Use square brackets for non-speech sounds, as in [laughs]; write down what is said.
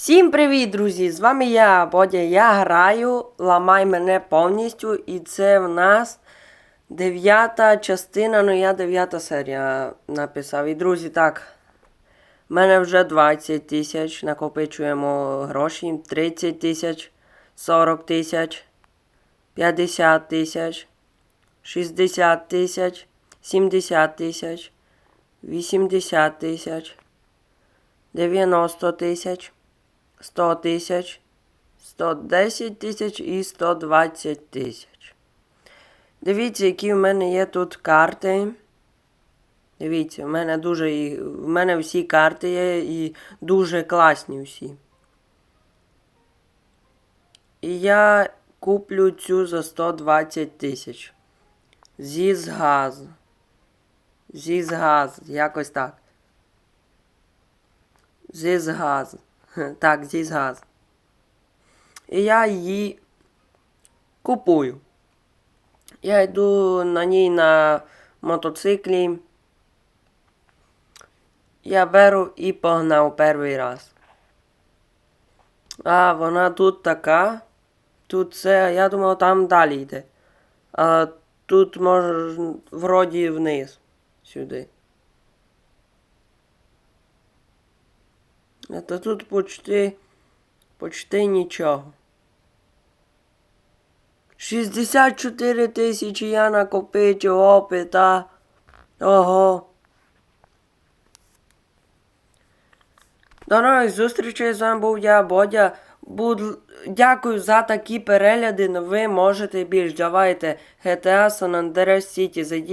Всім привіт, друзі! З вами я, Бодя. Я граю Ламай мене повністю. І це в нас дев'ята частина, ну я дев'ята серія написав. І друзі, так. в мене вже 20 тисяч. Накопичуємо гроші. 30 тисяч, 40 тисяч, 50 тисяч, 60 тисяч, 70 тисяч, 80 тисяч, 90 тисяч. 100 тисяч, 110 тисяч і 120 тисяч. Дивіться, які в мене є тут карти. Дивіться, в мене дуже в мене всі карти є і дуже класні всі. І я куплю цю за 120 тисяч. Зі згаз. Зі згаз, якось так. Зі згаз. [laughs] Так, зі газ. І я її купую. Я йду на ній на мотоциклі. Я беру і погнав перший раз. А вона тут така. Тут це, я думав, там далі йде. А тут може вроді вниз. Сюди. Та тут почти, почти нічого. 64 тисячі я накопичив опита. Ого. До нових зустрічей з вами був я, Бодя. Буд... Дякую за такі перегляди. Ви можете більш. Давайте GTA San Andreas City. Зайдіть.